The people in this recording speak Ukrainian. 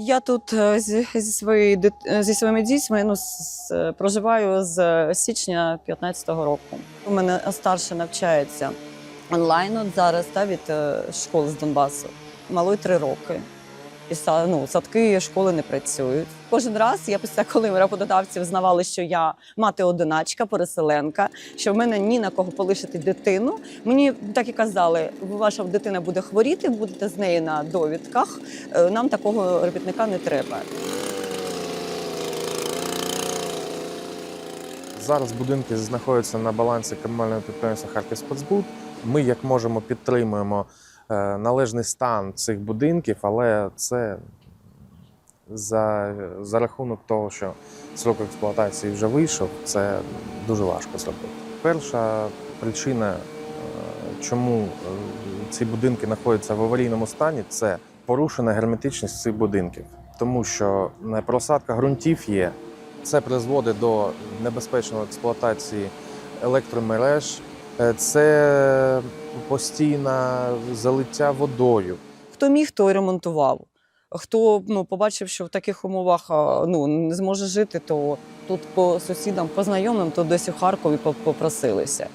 Я тут е, зі, зі, своєю, е, зі своїми дітьми ну, з- проживаю з січня 15-го року. У мене старше навчається онлайн от зараз та, від е, школи з Донбасу. Малої три роки. І ну, садки, школи не працюють. Кожен раз я після коли роботодавці взнавали, що я мати одиначка, переселенка, що в мене ні на кого полишити дитину. Мені так і казали: ваша дитина буде хворіти, будете з нею на довідках. Е, Нам такого робітника не треба. Зараз будинки знаходяться на балансі комунального підприємства Харківспецбуд. Ми як можемо підтримуємо належний стан цих будинків, але це за, за рахунок того, що срок експлуатації вже вийшов, це дуже важко зробити. Перша причина, е, чому е, ці будинки знаходяться в аварійному стані, це порушена герметичність цих будинків, тому що е, просадка ґрунтів є. Це призводить до небезпечної експлуатації електромереж, Е, це постійне залиття водою. Хто міг, той ремонтував. Хто ну, побачив, що в таких умовах ну, не зможе жити, то тут по сусідам, по знайомим, то десь у Харкові по- попросилися.